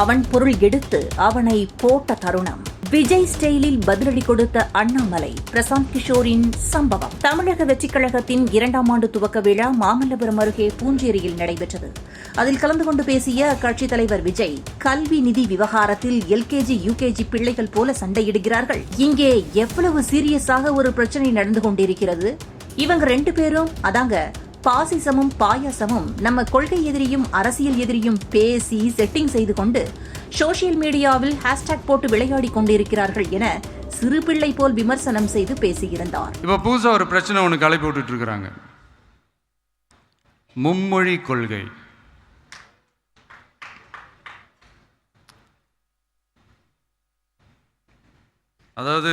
அவன் பொருள் எடுத்து அவனை போட்ட தருணம். விஜய் ஸ்டைலில் பதிலடி கொடுத்த அண்ணாமலை பிரசாந்த் கிஷோரின் சம்பவம். தமிழக வெற்றிக் கழகத்தின் இரண்டாம் ஆண்டு துவக்க விழா மாமல்லபுரம் அருகே பூஞ்சேரியில் நடைபெற்றது. அதில் கலந்து கொண்டு பேசிய அக்கட்சித் தலைவர் விஜய் கல்வி நிதி விவகாரத்தில் எல்கேஜி யூகேஜி பிள்ளைகள் போல சண்டையிடுகிறார்கள். இங்கே எவ்வளவு சீரியஸாக ஒரு பிரச்சனை நடந்து கொண்டிருக்கிறது? இவங்க ரெண்டு பேரும் அதாங்க பாசிசமும் பாயாசமும் நம்ம கொள்கை எதிரியும் அரசியல் எதிரியும் பேசி செட்டிங் செய்து கொண்டு சோஷியல் மீடியாவில் ஹேஷ்டேக் போட்டு விளையாடி கொண்டிருக்கிறார்கள் என சிறு பிள்ளை போல் விமர்சனம் செய்து பேசியிருந்தார். இப்போ புதுசாக ஒரு பிரச்சனை ஒன்று களை விட்டுட்டு இருக்கிறாங்க மும்மொழி கொள்கை. அதாவது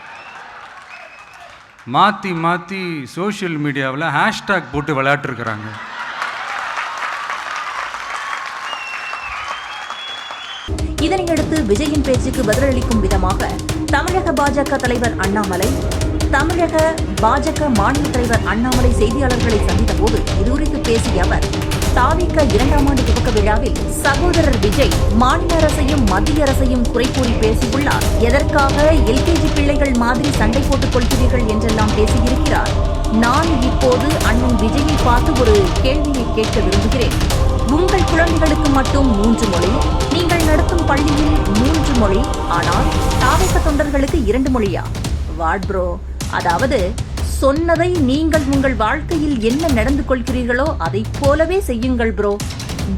மாற்றி மாற்றி சோஷியல் மீடியாவில் ஹேஷ்டேக் போட்டு விளையாட்டுருக்குறாங்க. இதனையடுத்து விஜயின் பேச்சுக்கு பதிலளிக்கும் விதமாக தமிழக பாஜக தலைவர் அண்ணாமலை தமிழக பாஜக மாநில தலைவர் அண்ணாமலை செய்தியாளர்களை சந்தித்த போது இதுகுறித்து பேசிய அவர் தாவிக இரண்டாம் ஆண்டு துவக்க விழாவில் சகோதரர் விஜய் மாநில அரசையும் மத்திய அரசையும் குறை கூறி பேசியுள்ளார். எதற்காக எல்கேஜி பிள்ளைகள் மாதிரி சண்டை போட்டுக் கொள்கிறீர்கள் என்றெல்லாம் பேசியிருக்கிறார். நான் இப்போது அண்ணன் விஜயை பார்த்து ஒரு கேள்வியை கேட்க விரும்புகிறேன். உங்கள் குழந்தைகளுக்கு மட்டும் மூன்று மொழி நீங்கள் நடத்தும் பள்ளியில் மூன்று மொழி ஆனால் தாவக தொண்டர்களுக்கு இரண்டு மொழியா? What bro? அதாவது சொன்னதை நீங்கள் உங்கள் வாழ்க்கையில் என்ன நடந்து கொள்கிறீர்களோ அதைப் போலவே செய்யுங்கள் ப்ரோ.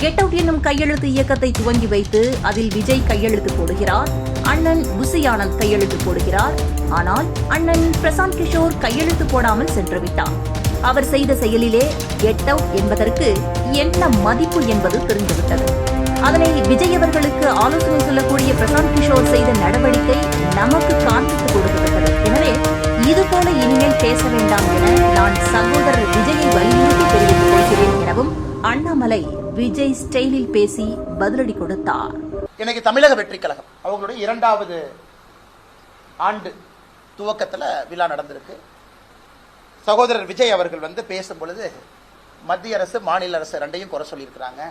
கெட் அவுட் என்னும் கையெழுத்து இயக்கத்தை துவங்கி வைத்து அதில் விஜய் கையெழுத்து போடுகிறார். அண்ணன் புசி ஆனந்த் கையெழுத்து போடுகிறார். ஆனால் அண்ணன் பிரசாந்த் கிஷோர் கையெழுத்து போடாமல் சென்று விட்டார். அவர் செய்த செயலிலே கெட் அவுட் என்பதற்கு என்ன மதிப்பு என்பது தெரிந்துவிட்டது. அதனை விஜய் அவர்களுக்கு ஆலோசனை சொல்லக்கூடிய பிரசாந்த் கிஷோர் செய்த நடவடிக்கை நமக்கு காண்பித்துக் கொடுத்துவிட்டது எனவே இதுபோல இனிமேல் பேச வேண்டாம் என நான் சகோதரர் விஜயை வலியுறுத்தி தெரிவித்துக் கொள்கிறேன் எனவும் அண்ணாமலை விஜய் ஸ்டைலில் பேசி பதிலடி கொடுத்தார். இன்னைக்கு தமிழக வெற்றி கழகம் அவங்களுடைய இரண்டாவது ஆண்டு துவக்கத்தில் விழா நடந்திருக்கு. சகோதரர் விஜய் அவர்கள் வந்து பேசும் பொழுது மத்திய அரசு மாநில அரசு ரெண்டையும் குறை சொல்லியிருக்கிறாங்க.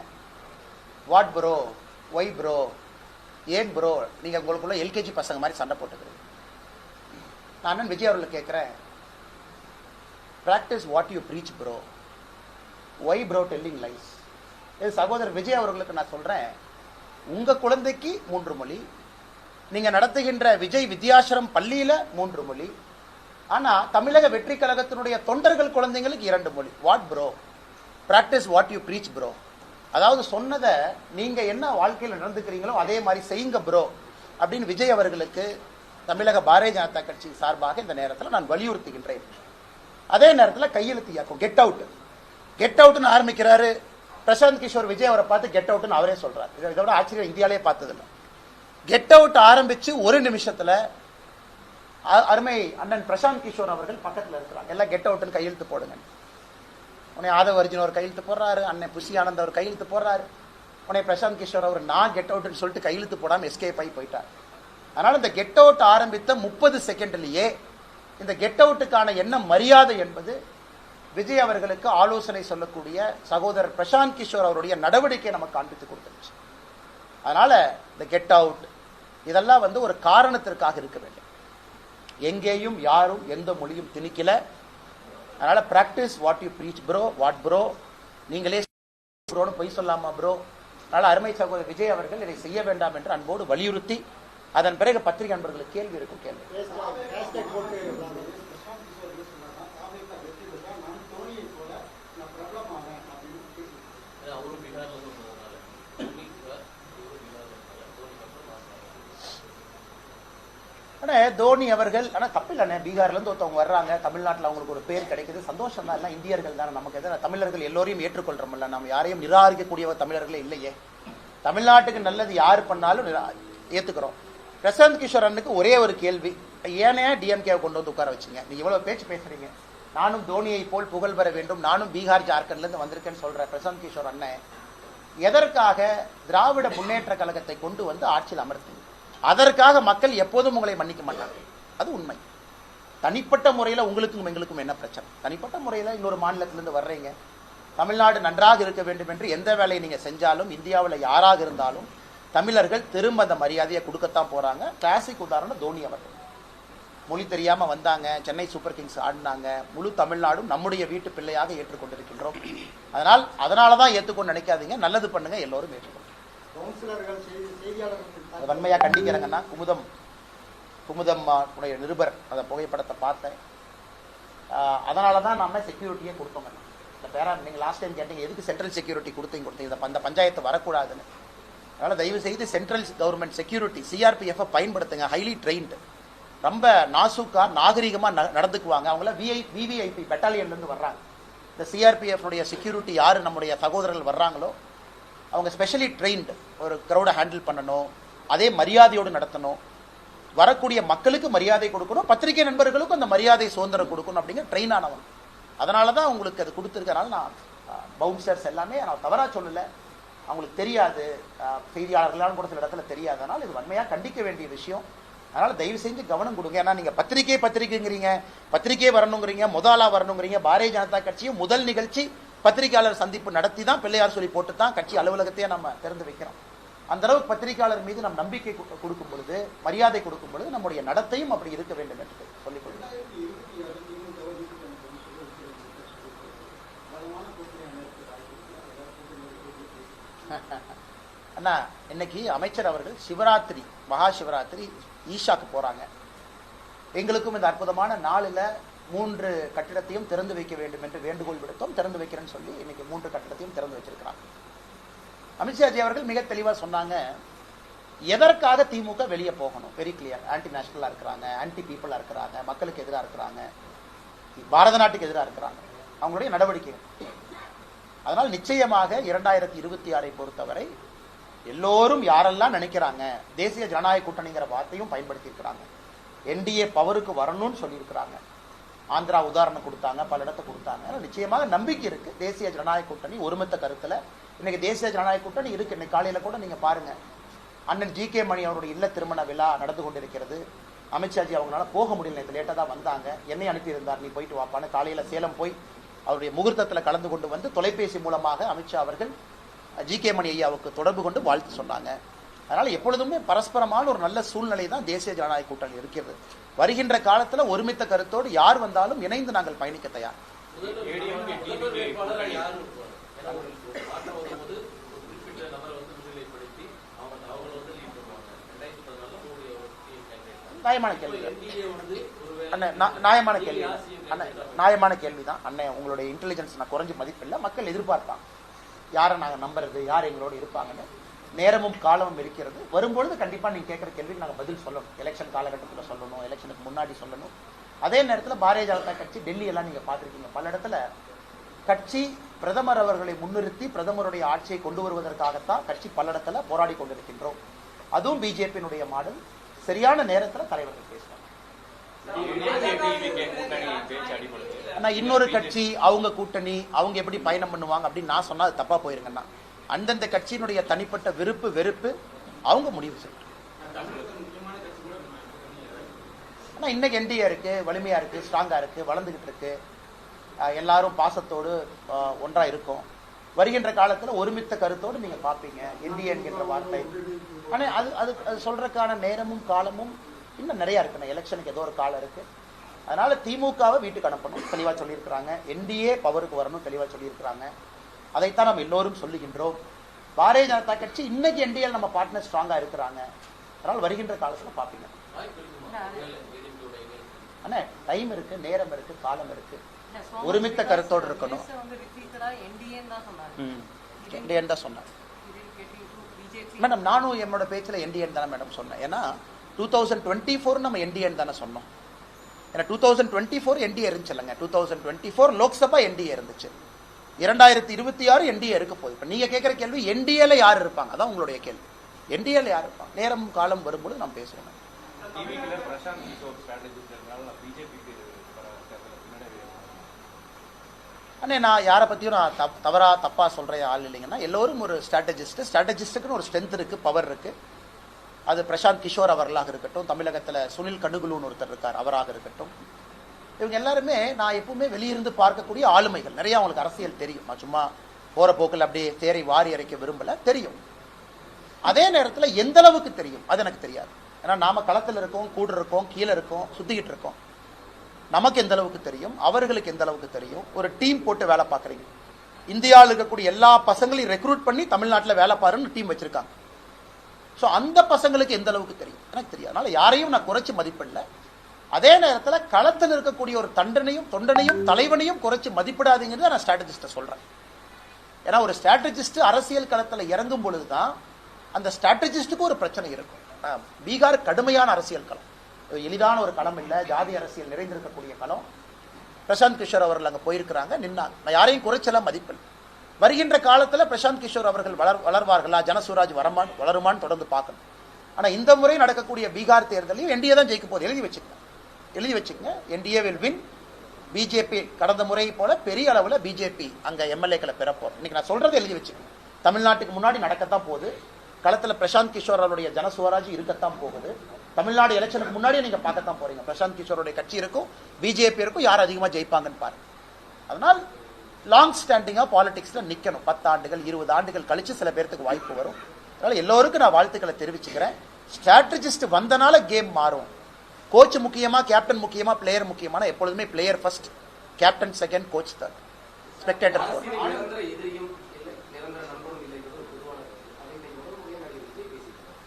வாட் ப்ரோ ஒய் ப்ரோ ஏன் ப்ரோ நீங்கள் உங்களுக்குள்ள எல்கேஜி பசங்க மாதிரி சண்டை போட்டுக்கிறீங்க. நான் விஜய் அவர்கள் கேட்குறேன் practice what you preach bro why bro telling life இது சகோதரர் விஜய் அவர்களுக்கு நான் சொல்கிறேன் உங்கள் குழந்தைக்கு மூன்று மொழி நீங்கள் நடத்துகின்ற விஜய் வித்யாசிரம் பள்ளியில் மூன்று மொழி ஆனால் தமிழக வெற்றி கழகத்தினுடைய தொண்டர்கள் குழந்தைங்களுக்கு இரண்டு மொழி. What bro practice what you preach bro அதாவது சொன்னதை நீங்கள் என்ன வாழ்க்கையில் நடந்துக்கிறீங்களோ அதே மாதிரி செய்யுங்க ப்ரோ அப்படின்னு விஜய் அவர்களுக்கு தமிழக பாரதிய ஜனதா கட்சி சார்பாக இந்த நேரத்தில் நான் வலியுறுத்துகின்றேன். அதே நேரத்தில் கையெழுத்து இயக்கம். கெட் அவுட் கெட் அவுட்னு ஆரம்பிக்கிறாரு. பிரசாந்த் கிஷோர் விஜய் அவரை பார்த்து கெட் அவுட்னு அவரே சொல்றாரு. இதை விட ஆச்சரியம் இந்தியாலே பார்த்ததில்லை. கெட் அவுட் ஆரம்பிச்சு ஒரு நிமிஷத்துல அ- அருமை அண்ணன் பிரசாந்த் கிஷோர் அவர்கள் பக்கத்தில் இருக்கிறாங்க எல்லாம் கெட் அவுட்னு கையெழுத்து போடுங்க. உன்னை ஆதவ அர்ஜுன் ஒரு கையெழுத்து போடுறாரு அண்ணன் புஷி ஆனந்த் அவர் கையெழுத்து போடுறாரு. உன்னை பிரசாந்த் கிஷோர் அவர் நான் கெட் அவுட்னு சொல்லிட்டு கையெழுத்து போடாமல் எஸ்கேப் ஆகி போயிட்டார். அதனால் இந்த கெட் அவுட் ஆரம்பித்த முப்பது செகண்ட்லேயே இந்த கெட் அவுட்டுக்கான என்ன மரியாதை என்பது விஜய் அவர்களுக்கு ஆலோசனை சொல்லக்கூடிய சகோதரர் பிரசாந்த் கிஷோர் அவருடைய நடவடிக்கை நமக்கு காண்பித்து கொடுத்துருச்சு. அதனால இந்த கெட் அவுட் இதெல்லாம் வந்து ஒரு காரணத்திற்காக இருக்க வேண்டும். எங்கேயும் யாரும் எந்த மொழியும் திணிக்கல. அதனால practice what you preach bro what bro நீங்களே ப்ரோன்னு பொய் சொல்லாமா ப்ரோ அதனால அருமை சகோதரர் விஜய் அவர்கள் இதை செய்ய வேண்டாம் என்று அன்போடு வலியுறுத்தி அதன் பிறகு பத்திரிகை நண்பர்களுக்கு கேள்வி இருக்கும் கேள்வி. ஆனா தோனி அவர்கள் ஆனா தப்பில்லைண்ணே பீகார்ல இருந்து ஒருத்தவங்க வர்றாங்க தமிழ்நாட்டில் அவங்களுக்கு ஒரு பேர் கிடைக்குது. சந்தோஷம் தான் எல்லாம் இந்தியர்கள் தானே நமக்கு எதிராக தமிழர்கள் எல்லோரையும் ஏற்றுக்கொள்றோம்ல நம்ம யாரையும் நிராகரிக்கக்கூடியவர் தமிழர்களே இல்லையே. தமிழ்நாட்டுக்கு நல்லது யார் பண்ணாலும் நிரா- ஏத்துக்கிறோம். பிரசாந்த் கிஷோர் அண்ணுக்கு ஒரே ஒரு கேள்வி. ஏனே டிஎம்கேவை கொண்டு வந்து உட்கார வச்சீங்க. நீங்கள் இவ்வளவு பேச்சு பேசுறீங்க. நானும் தோனியை போல் புகழ் பெற வேண்டும். நானும் பீகார் ஜார்க்கண்ட்லேருந்து வந்திருக்கேன்னு சொல்ற பிரசாந்த் கிஷோர் அண்ணன் எதற்காக திராவிட முன்னேற்ற கழகத்தை கொண்டு வந்து ஆட்சியில் அமர்த்தி அதற்காக மக்கள் எப்போதும் உங்களை மன்னிக்க மாட்டாங்க அது உண்மை. தனிப்பட்ட முறையில் உங்களுக்கும் எங்களுக்கும் என்ன பிரச்சனை? தனிப்பட்ட முறையில் இன்னொரு மாநிலத்திலிருந்து வர்றீங்க. தமிழ்நாடு நன்றாக இருக்க வேண்டும் என்று எந்த வேலையை நீங்கள் செஞ்சாலும் இந்தியாவில் யாராக இருந்தாலும் தமிழர்கள் திரும்ப அந்த மரியாதையை கொடுக்கத்தான் போகிறாங்க கிளாசிக் உதாரணம் தோனி அவர்கள். மொழி தெரியாமல் வந்தாங்க. சென்னை சூப்பர் கிங்ஸ் ஆடினாங்க. முழு தமிழ்நாடும் நம்முடைய வீட்டு பிள்ளையாக ஏற்றுக்கொண்டிருக்கின்றோம். அதனால் அதனால தான் ஏற்றுக்கொண்டு நினைக்காதீங்க. நல்லது பண்ணுங்கள் எல்லோரும் ஏற்றுக்கொள்ளும் வன்மையாக கண்டிக்கிறாங்கன்னா குமுதம் குமுதம் உடைய நிருபர் அந்த புகைப்படத்தை பார்த்தேன். அதனால தான் நம்ம செக்யூரிட்டியே கொடுத்தோங்க இந்த பேரா நீங்கள் லாஸ்ட் டைம் கேட்டீங்க எதுக்கு சென்ட்ரல் செக்யூரிட்டி கொடுத்தீங்க? கொடுத்தீங்க. இந்த அந்த பஞ்சாயத்து வரக்கூடாதுன்னு. அதனால் தயவு செய்து சென்ட்ரல் கவர்மெண்ட் செக்யூரிட்டி சிஆர்பிஎஃப் பயன்படுத்துங்க. ஹைலி ட்ரெயின்டு ரொம்ப நாசுக்கா நாகரிகமாக ந- நடந்துக்குவாங்க. அவங்கள விஐ விவிஐபி பெட்டாலியன்லேருந்து வர்றாங்க. இந்த சிஆர்பிஎஃப் உடைய செக்யூரிட்டி யார் நம்முடைய சகோதரர்கள் வர்றாங்களோ அவங்க ஸ்பெஷலி ட்ரெயின்டு ஒரு க்ரௌடை ஹேண்டில் பண்ணணும் அதே மரியாதையோடு நடத்தணும். வரக்கூடிய மக்களுக்கு மரியாதை கொடுக்கணும் பத்திரிகை நண்பர்களுக்கும் அந்த மரியாதை சுதந்திரம் கொடுக்கணும் அப்படிங்கிற ட்ரெயின் ஆனவன். அதனால தான் அவங்களுக்கு அது கொடுத்துருக்கனால நான் பவுன்சர்ஸ் எல்லாமே நான் தவறாக சொல்லலை. அவங்களுக்கு தெரியாது. அஹ், செய்தியாளர்களாலும் கூட சில இடத்துல தெரியாது. அதனால் இது வன்மையாக கண்டிக்க வேண்டிய விஷயம். அதனால் தயவு செஞ்சு கவனம் கொடுங்க. ஏன்னா நீங்கள் பத்திரிகை பத்திரிகைங்கிறீங்க பத்திரிகை வரணுங்கிறீங்க முதலாக வரணுங்கிறீங்க பாரதிய ஜனதா கட்சியும் முதல் நிகழ்ச்சி பத்திரிகையாளர் சந்திப்பு நடத்தி தான் பிள்ளையார் சொல்லி போட்டு தான் கட்சி அலுவலகத்தையே நம்ம திறந்து வைக்கிறோம். அந்த அளவுக்கு பத்திரிகையாளர் மீது நம் நம்பிக்கை கொடுக்கும் பொழுது மரியாதை கொடுக்கும் பொழுது நம்முடைய நடத்தையும் அப்படி இருக்க வேண்டும் என்று சொல்லிக் கொள்கிறேன் அண்ணா இன்னைக்கு அமைச்சர் அவர்கள் சிவராத்திரி மகா சிவராத்திரி ஈஷாக்கு போறாங்க. எங்களுக்கும் இந்த அற்புதமான நாளில் மூன்று கட்டிடத்தையும் திறந்து வைக்க வேண்டும் என்று வேண்டுகோள் விடுத்தோம். திறந்து வைக்கிறேன்னு சொல்லி இன்னைக்கு மூன்று கட்டிடத்தையும் திறந்து வச்சிருக்கிறாங்க அமித்ஷாஜி அவர்கள் மிக தெளிவாக சொன்னாங்க எதற்காக திமுக வெளியே போகணும்? வெரி கிளியர் ஆன்டி நேஷனலாக இருக்கிறாங்க ஆன்டி பீப்புளாக இருக்கிறாங்க மக்களுக்கு எதிராக இருக்கிறாங்க பாரத நாட்டுக்கு எதிராக இருக்கிறாங்க. அவங்களுடைய நடவடிக்கை அதனால் நிச்சயமாக இரண்டாயிரத்தி இருபத்தி ஆறை பொறுத்தவரை எல்லோரும் யாரெல்லாம் நினைக்கிறாங்க தேசிய ஜனநாயக கூட்டணிங்கிற வார்த்தையும் பயன்படுத்தி இருக்கிறாங்க என்டிஏ பவருக்கு வரணும்னு சொல்லியிருக்கிறாங்க. ஆந்திரா உதாரணம் கொடுத்தாங்க பல இடத்தை கொடுத்தாங்க. நிச்சயமாக நம்பிக்கை இருக்கு. தேசிய ஜனநாயக கூட்டணி ஒருமித்த கருத்துல. இன்னைக்கு தேசிய ஜனநாயக கூட்டணி இருக்கு. இன்னைக்கு காலையில கூட நீங்க பாருங்க. அண்ணன் ஜி கே மணி அவருடைய இல்ல திருமண விழா நடந்து கொண்டிருக்கிறது. அமித்ஷாஜி அவங்களால போக முடியல. நேற்று லேட்டாக தான் வந்தாங்க. என்னை அனுப்பியிருந்தார். நீ போயிட்டு வாப்பான்னு காலையில சேலம் போய் அவருடைய முகூர்த்தத்தில் கலந்து கொண்டு வந்து தொலைபேசி மூலமாக அமித்ஷா அவர்கள் ஜி கே மணி ஐயாவுக்கு தொடர்பு கொண்டு வாழ்த்து சொன்னாங்க. அதனால் எப்பொழுதுமே பரஸ்பரமான ஒரு நல்ல சூழ்நிலை தான் தேசிய ஜனநாயக கூட்டணி இருக்கிறது. வருகின்ற காலத்தில் ஒருமித்த கருத்தோடு யார் வந்தாலும் இணைந்து நாங்கள் பயணிக்க தயார். நியாயமான கேள்வி அண்ணன் நியாயமான கேள்வி. அண்ணன் நியாயமான கேள்வி தான் அண்ணன் உங்களுடைய இன்டெலிஜென்ஸ் நான் குறைஞ்ச மதிப்பில்லை. மக்கள் எதிர்பார்ப்பாங்க. யாரை நாங்கள் நம்புறது? யார் எங்களோட இருப்பாங்கன்னு. நேரமும் காலமும் இருக்கிறது. வரும்பொழுது கண்டிப்பாக நீங்கள் கேட்குற கேள்விக்கு நாங்கள் பதில் சொல்லணும். எலெக்ஷன் காலகட்டத்தில் சொல்லணும். எலெக்ஷனுக்கு முன்னாடி சொல்லணும். அதே நேரத்தில் பாரதிய ஜனதா கட்சி டெல்லியெல்லாம் நீங்கள் பார்த்துருக்கீங்க. பல இடத்துல கட்சி பிரதமர் அவர்களை முன்னிறுத்தி பிரதமருடைய ஆட்சியை கொண்டு வருவதற்காகத்தான் கட்சி பல இடத்துல போராடி கொண்டிருக்கின்றோம். அதுவும் பிஜேபியினுடைய மாடல். சரியான நேரத்தில் தலைவர்கள் பேசுவாங்க. ஆனா இன்னொரு கட்சி அவங்க கூட்டணி அவங்க எப்படி பயணம் பண்ணுவாங்க அப்படின்னு நான் சொன்னா அது தப்பா போயிருங்கண்ணா. அந்தந்த கட்சியினுடைய தனிப்பட்ட விருப்பு வெறுப்பு அவங்க முடிவு செய்யும். ஆனால் இன்னைக்கு என்டிஏ இருக்குது வலிமையாக இருக்குது ஸ்ட்ராங்காக இருக்குது வளர்ந்துக்கிட்டு இருக்கு. எல்லாரும் பாசத்தோடு ஒன்றாக இருக்கும். வருகின்ற காலத்தில் ஒருமித்த கருத்தோடு நீங்கள் பார்ப்பீங்க என்டிஏ என்கின்ற வார்த்தை. ஆனால் அது அது அது சொல்கிறதுக்கான நேரமும் காலமும் இன்னும் நிறையா இருக்குண்ணா எலெக்ஷனுக்கு ஏதோ ஒரு காலம் இருக்குது அதனால் திமுகவை வீட்டுக்கு அனுப்பணும் தெளிவாக சொல்லியிருக்கிறாங்க. என்டிஏ பவருக்கு வரணும் தெளிவாக சொல்லியிருக்கிறாங்க. அதைத்தான் நம்ம எல்லோரும் சொல்லுகின்றோம். பாரதிய ஜனதா கட்சி இன்னைக்கு என்டிஎல் நம்ம பார்ட்னர் ஸ்ட்ராங்கா இருக்கிறாங்க. அதனால் வருகின்ற காலத்தில் பார்ப்பீங்க. அண்ணே டைம் இருக்கு நேரம் இருக்கு காலம் இருக்கு. ஒருமித்த கருத்தோடு இருக்கணும். ம். என்டிஎன் தான் சொன்னேன் மேடம் நானும் என்னோட பேச்சில் என்டிஎன் தானே மேடம் சொன்னேன். ஏன்னா டூ தௌசண்ட் டுவெண்ட்டி ஃபோர் நம்ம என்டிஎன் தானே சொன்னோம். ஏன்னா two thousand twenty four NDA இருந்துச்சு இல்லைங்க. Two thousand twenty four Lok Sabha NDA இருந்துச்சு. இரண்டாயிரத்தி இருபத்தி ஆறு என்டிஏ இருக்க போகுது. இப்போ நீங்கள் கேட்குற கேள்வி என்டிஏல யார் இருப்பாங்க? அதான் உங்களுடைய கேள்வி. என்டிஏல யார் இருப்பாங்க? நேரம் காலம் வரும்போது நம்ம பேசுவோம். அண்ணே நான் யாரை பற்றியும் நான் தப் தவறாக தப்பாக சொல்கிற ஆள் இல்லைங்கன்னா எல்லோரும் ஒரு ஸ்ட்ராட்டஜிஸ்ட் ஸ்ட்ராட்டஜிஸ்ட்டுக்குன்னு ஒரு ஸ்ட்ரென்த் இருக்குது பவர் இருக்குது அது பிரசாந்த் கிஷோர் அவர்களாக இருக்கட்டும் தமிழகத்தில் சுனில் கண்டுகுலுன்னு ஒருத்தர் இருக்கார் அவராக இருக்கட்டும். இவங்க எல்லாருமே நான் எப்பவுமே வெளியிருந்து பார்க்கக்கூடிய ஆளுமைகள். நிறைய அவங்களுக்கு அரசியல் தெரியும். நான் சும்மா போகிற போக்கில் அப்படியே தேரை வாரி அரைக்க விரும்பல. தெரியும். அதே நேரத்தில் எந்த அளவுக்கு தெரியும்? அது எனக்கு தெரியாது. ஏன்னா நாம களத்தில் இருக்கோம் கூட இருக்கோம் கீழே இருக்கோம் சுத்திக்கிட்டு இருக்கோம். நமக்கு எந்த அளவுக்கு தெரியும்? அவர்களுக்கு எந்த அளவுக்கு தெரியும்? ஒரு டீம் போட்டு வேலை பார்க்குறீங்க. இந்தியாவில் இருக்கக்கூடிய எல்லா பசங்களையும் ரெக்ரூட் பண்ணி தமிழ்நாட்டில் வேலை பாருன்னு டீம் வச்சிருக்காங்க. ஸோ அந்த பசங்களுக்கு எந்த அளவுக்கு தெரியும்? எனக்கு தெரியும் அதனால யாரையும் நான் குறைச்சி மதிப்பிடல. அதே நேரத்தில் களத்தில் இருக்கக்கூடிய ஒரு தண்டனையும் தொண்டனையும் தலைவனையும் குறைச்சி மதிப்பிடாதீங்கிறத நான் ஸ்ட்ராட்டஜிஸ்ட்டை சொல்கிறேன் ஏன்னா ஒரு ஸ்ட்ராட்டஜிஸ்ட் அரசியல் களத்தில் இறங்கும் பொழுது தான் அந்த ஸ்ட்ராட்டஜிஸ்ட்டுக்கு ஒரு பிரச்சனை இருக்கும். பீகார் கடுமையான அரசியல் களம். எளிதான ஒரு களம் இல்லை ஜாதி அரசியல் நிறைந்திருக்கக்கூடிய களம். பிரசாந்த் கிஷோர் அவர்கள் அங்கே போயிருக்கிறாங்க நின்னாங்க. நான் யாரையும் குறைச்சலாம் மதிப்பில். வருகின்ற காலத்தில் பிரசாந்த் கிஷோர் அவர்கள் வளர் வளர்வார்களா. ஜனசுராஜ் வரமான் வளருமான்னு தொடர்ந்து பார்க்கணும். ஆனால் இந்த முறை நடக்கக்கூடிய பீகார் தேர்தலையும் என்டிஏ தான் ஜெயிக்க போகுது எழுதி வச்சுக்கங்க. எழுதி வச்சுக்கங்க. என்டிஏ வில் வின் பிஜேபி கடந்த முறை போல பெரிய அளவில் பிஜேபி அங்கே எம்எல்ஏக்களை பெறப்போம் இன்னைக்கு நான் சொல்றதை எழுதி வச்சுக்கங்க தமிழ்நாட்டுக்கு முன்னாடி நடக்கத்தான் போகுது. களத்தில் பிரசாந்த் கிஷோர் அவருடைய ஜனசுவராஜ் இருக்கத்தான் போகுது. தமிழ்நாடு எலெக்ஷனுக்கு முன்னாடியே நீங்கள் பார்க்கத்தான் போறீங்க. பிரசாந்த் கிஷோருடைய கட்சி இருக்கும் பிஜேபி இருக்கும் யார் அதிகமாக ஜெயிப்பாங்கன்னு பாருங்க. அதனால் லாங் ஸ்டாண்டிங்காக பாலிடிக்ஸில் நிற்கணும் பத்து ஆண்டுகள் இருபது ஆண்டுகள் கழித்து சில பேர்த்துக்கு வாய்ப்பு வரும். அதனால் எல்லோருக்கும் நான் வாழ்த்துக்களை தெரிவிச்சுக்கிறேன். ஸ்ட்ராட்டஜிஸ்ட் வந்தனால கேம் மாறும். கோச் முக்கியமா கேப்டன் முக்கியமா பிளேயர் முக்கியமான எப்பொழுதுமே player first captain second coach third spectator fourth நிரந்தர எதிரியும் இல்லை. நிரந்தர நண்பரும் இல்லை என்பது ஒரு பொதுவான கருத்து. அதை இன்னைக்கு முதல் முறையாக நடிகர் விஜய் பேசியிருக்காரு.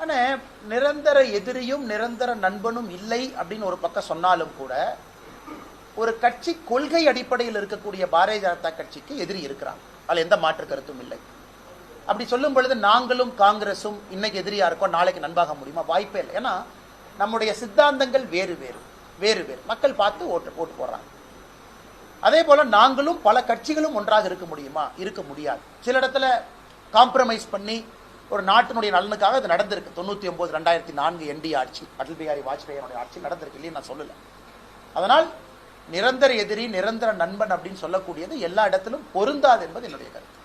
ஆனா நிரந்தர எதிரியும் நிரந்தர நண்பனும் இல்லை அப்படின்னு ஒரு பக்கம் சொன்னாலும் கூட ஒரு கட்சி கொள்கை அடிப்படையில் இருக்கக்கூடிய பாரதிய ஜனதா கட்சிக்கு எதிரி இருக்கிறாங்க. அதுல எந்த மாற்று கருத்தும் இல்லை. அப்படி சொல்லும் பொழுது நாங்களும் காங்கிரஸும் இன்னைக்கு எதிரியா இருக்கோம் நாளைக்கு நண்பாக முடியுமா? வாய்ப்பே இல்லை. ஏன்னா நம்முடைய சித்தாந்தங்கள் வேறு வேறு வேறு வேறு. மக்கள் பார்த்து ஓட்டு ஓட்டு போடுறாங்க. அதே போல நாங்களும் பல கட்சிகளும் ஒன்றாக இருக்க முடியுமா? இருக்க முடியாது. சில இடத்துல காம்ப்ரமைஸ் பண்ணி ஒரு நாட்டினுடைய நலனுக்காக அது நடந்திருக்கு. தொண்ணூற்றி ஒம்பது ரெண்டாயிரத்தி நான்கு என்டி ஆட்சி அடல் பிகாரி வாஜ்பேயினுடைய ஆட்சி நடந்திருக்கு இல்லைன்னு நான் சொல்லலை. அதனால் நிரந்தர எதிரி நிரந்தர நண்பன் அப்படின்னு சொல்லக்கூடியது எல்லா இடத்திலும் பொருந்தாது என்பது என்னுடைய கருத்து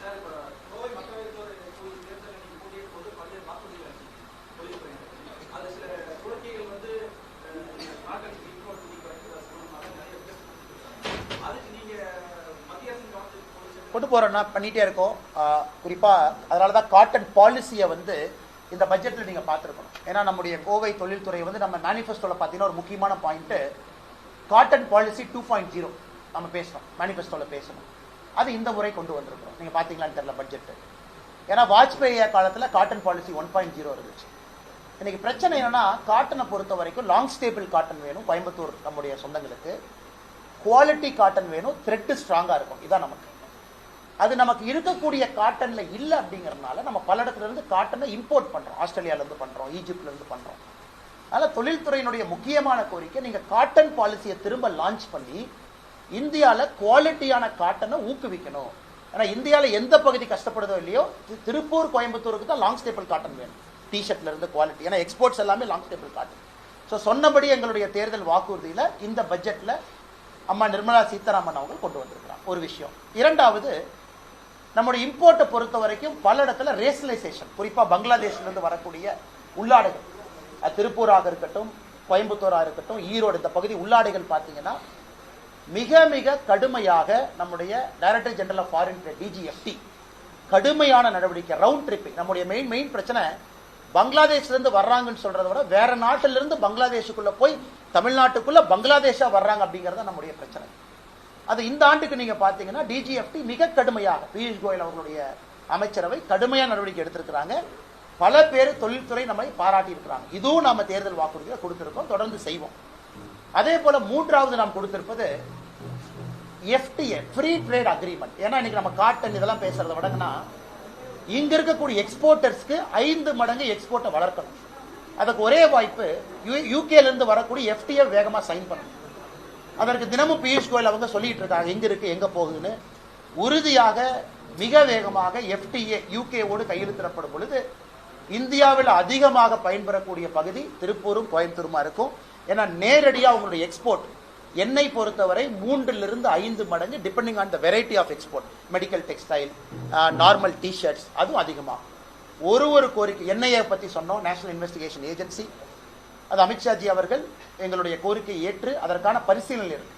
சார், இப்ப கோவை மக்களவைத் தொகுதி தொகுதி தேர்தலில் நீங்க போட்டியிடும் போது பல்வேறு வாக்குறுதிகள் அளிச்சீங்க. தொழில்துறையினர். அதுல சில கோரிக்கைகள் வந்து அஹ், இந்த நாட்டுக்கு import பண்ணி குறைக்கிறது சம்பந்தமாக நிறைய பேசப்பட்டிருக்கு. அதுக்கு நீங்க மத்திய அரசின் கவனத்துக்கு கொண்டு சென்று கொண்டு போறோம்னா இருக்கோம். குறிப்பாக குறிப்பா அதனால தான் காட்டன் பாலிசியை வந்து இந்த பட்ஜெட்ல நீங்க பார்த்துருக்கணும். ஏன்னா நம்முடைய கோவை தொழில்துறை வந்து நம்ம மேனிஃபெஸ்டோல பார்த்தீங்கன்னா ஒரு முக்கியமான point cotton policy two point zero நம்ம பேசணும் மேனிஃபெஸ்டோல பேசணும். அது இந்த முறை கொண்டு வந்திருக்கிறோம். நீங்க பாத்தீங்களான்னு தெரியல பட்ஜெட் ஏன்னா வாஜ்பாய் காலத்தில் cotton policy one point zero இருந்துச்சு. இன்னைக்கு பிரச்சனை என்னன்னா காட்டனை பொறுத்த வரைக்கும் லாங் ஸ்டேபிள் காட்டன் வேணும் கோயம்புத்தூர் நம்முடைய சொந்தங்களுக்கு. குவாலிட்டி காட்டன் வேணும் த்ரெட்டு ஸ்ட்ராங்காக இருக்கும் இதான் நமக்கு. அது நமக்கு இருக்கக்கூடிய காட்டன்ல இல்லை அப்படிங்கறதுனால நம்ம பல இடத்துல இருந்து காட்டனை இம்போர்ட் பண்றோம். ஆஸ்திரேலியால இருந்து பண்றோம். ஈஜிப்ட்ல இருந்து பண்றோம். அதனால தொழில்துறையினுடைய முக்கியமான கோரிக்கை நீங்க காட்டன் பாலிசியை திரும்ப லான்ச் பண்ணி இந்தியால குவாலிட்டியான காட்டனை ஊக்குவிக்கணும். ஏன்னா இந்தியால எந்த பகுதி கஷ்டப்படுதோ இல்லையோ திருப்பூர் கோயம்புத்தூருக்கு தான் லாங் ஸ்டேபிள் காட்டன் வேணும். டிஷர்ட்ல இருந்து குவாலிட்டி ஏன்னா எக்ஸ்போர்ட்ஸ் எல்லாமே லாங் ஸ்டேபிள் காட்டன் ஸோ சொன்னபடி எங்களுடைய தேர்தல் வாக்குறுதியில் இந்த பட்ஜெட்டில் அம்மா நிர்மலா சீதாராமன் அவங்க கொண்டு வந்திருக்கிறாங்க ஒரு விஷயம். இரண்டாவது நம்முடைய இம்போர்ட்டை பொறுத்த வரைக்கும் பல இடத்துல ரேஷனலைசேஷன் குறிப்பாக பங்களாதேஷ்லேருந்து வரக்கூடிய உள்ளாடைகள். திருப்பூராக இருக்கட்டும் கோயம்புத்தூராக இருக்கட்டும் ஈரோடு இந்த பகுதி உள்ளாடைகள் பார்த்தீங்கன்னா மிக மிக கடுமையாக நம்முடைய director general of foreign DGFT கடுமையான நடவடிக்கை ரவுண்ட் ட்ரிப்பிங் நம்முடைய மெயின் மெயின் பிரச்சனை பங்களாதேஷ்லேருந்து வர்றாங்கன்னு சொல்கிறத விட வேற நாட்டிலிருந்து இருந்து போய் தமிழ்நாட்டுக்குள்ளே பங்களாதேஷாக வர்றாங்க அப்படிங்கிறது நம்முடைய பிரச்சனை. அது இந்த ஆண்டுக்கு நீங்க பாத்தீங்கன்னா டிஜிஎஃப்டி மிக கடுமையாக பியூஷ் கோயல் அவர்களுடைய அமைச்சரவை கடுமையான நடவடிக்கை எடுத்திருக்கிறாங்க. பல பேர் தொழில்துறை நம்மை பாராட்டி இருக்கிறாங்க. இதுவும் நாம தேர்தல் வாக்குறுதியில் கொடுத்திருக்கோம் தொடர்ந்து செய்வோம். அதே போல மூன்றாவது நாம் கொடுத்திருப்பது எஃப்டிஏ ஃப்ரீ ட்ரேட் அக்ரிமெண்ட் ஏன்னா இன்னைக்கு நம்ம காட்டன் இதெல்லாம் பேசுறத விடங்கன்னா இங்க இருக்கக்கூடிய எக்ஸ்போர்ட்டர்ஸ்க்கு ஐந்து மடங்கு எக்ஸ்போர்ட்டை வளர்க்கணும். அதுக்கு ஒரே வாய்ப்பு யூகேல இருந்து வரக்கூடிய எஃப்டிஏ வேகமா சைன் பண்ணணும். அதற்கு தினமும் பியூஷ் கோயல் அவங்க சொல்லிட்டு இருக்காங்க எங்க இருக்கு எங்க போகுதுன்னு. உறுதியாக மிக வேகமாக எஃப்டிஏ யூகேவோடு கையெழுத்திடப்படும் பொழுது இந்தியாவில் அதிகமாக பயன்பெறக்கூடிய பகுதி திருப்பூரும் கோயம்புத்தூருமா இருக்கும். ஏன்னா நேரடியாக அவங்களுடைய எக்ஸ்போர்ட் எண்ணெய் பொறுத்தவரை மூன்றிலிருந்து ஐந்து மடங்கு depending on the variety of export medical textile normal T-shirts அதுவும் அதிகமாக ஒரு ஒரு கோரிக்கை என்ஐஏ பற்றி சொன்னோம் நேஷனல் இன்வெஸ்டிகேஷன் ஏஜென்சி அது அமித்ஷாஜி அவர்கள் எங்களுடைய கோரிக்கையை ஏற்று அதற்கான பரிசீலனை இருக்கு.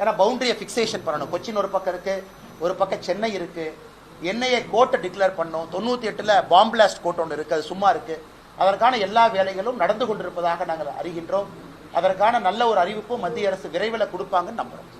ஏன்னா பவுண்டரியை ஃபிக்ஸேஷன் பண்ணணும். கொச்சின் ஒரு பக்கம் இருக்கு ஒரு பக்கம் சென்னை இருக்கு. என்ஐஏ கோர்ட்டை டிக்ளேர் பண்ணோம் தொண்ணூத்தி எட்டுல பாம்பிளாஸ்ட் கோட் கோர்ட் ஒன்று இருக்கு. அது சும்மா இருக்கு. அதற்கான எல்லா வேலைகளும் நடந்து கொண்டிருப்பதாக நாங்கள் அறிகின்றோம். அதற்கான நல்ல ஒரு அறிவிப்பும் மத்திய அரசு விரைவில் கொடுப்பாங்கன்னு நம்புறோம்.